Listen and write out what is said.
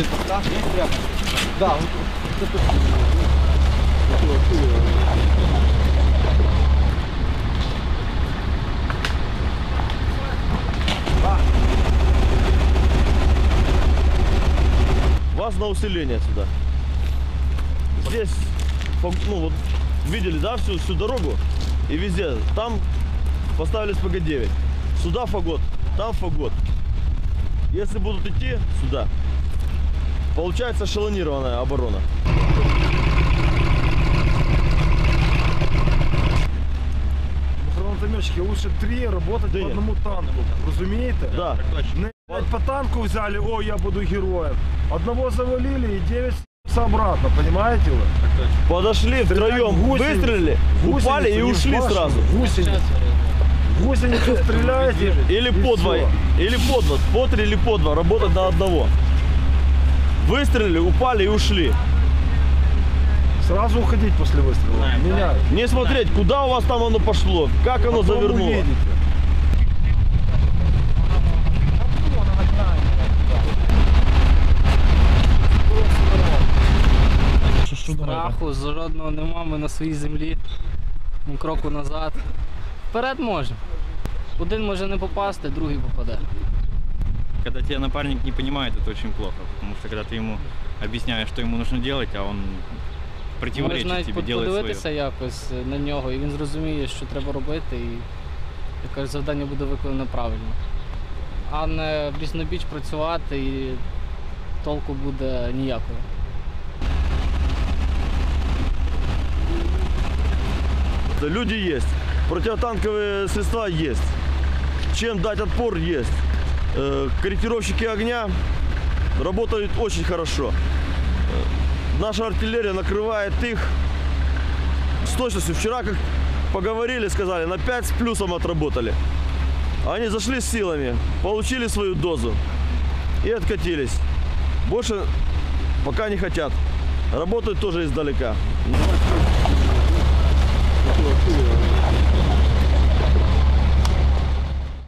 Вот, Вас на усиление сюда. Здесь, ну вот, видели, да, всю, всю дорогу? И везде. Там поставили СПГ-9. Сюда фагот, там фагот. Если будут идти сюда, получается эшелонированная оборона. Гранатометчики, лучше три работать Да по одному танку. Розумієте? Да. Не блядь, по танку взяли, о, я буду героем. Одного завалили и девять с***ся обратно, понимаете вы? Подошли втроем, гусеницы. выстрелили, упали и ушли башню, сразу. Гусеницу. Гусеницу стреляете. Или по два, или по два, по три или по два, работать на одного. Выстрелили, упали и ушли. Сразу уходить после выстрела. Менять. Не смотреть, куда у вас там оно пошло, как оно Потом завернуло. увидите. Страху жодного нема, ми на своїй землі. Ні кроку назад. Вперед можемо. Один може не попасти, другий попаде. Когда тебя напарник не понимает, это очень плохо, потому что когда ты ему объясняешь, что ему нужно делать, а он Можеш противоречит навіть тебе, под- делает подивитися свое. якось на нього, і він зрозуміє, що треба робити, і якось завдання буде виконано правильно. А не в різнобіч працювати і толку буде ніякого. Да, Люди есть, противотанковые средства есть, чем дать отпор есть. Э, Корректировщики огня работают очень хорошо. Э, Наша артиллерия накрывает их с точностью. Вчера, как поговорили, сказали, на 5 с плюсом отработали. Они зашли с силами, получили свою дозу и откатились. Больше пока не хотят. Работают тоже издалека.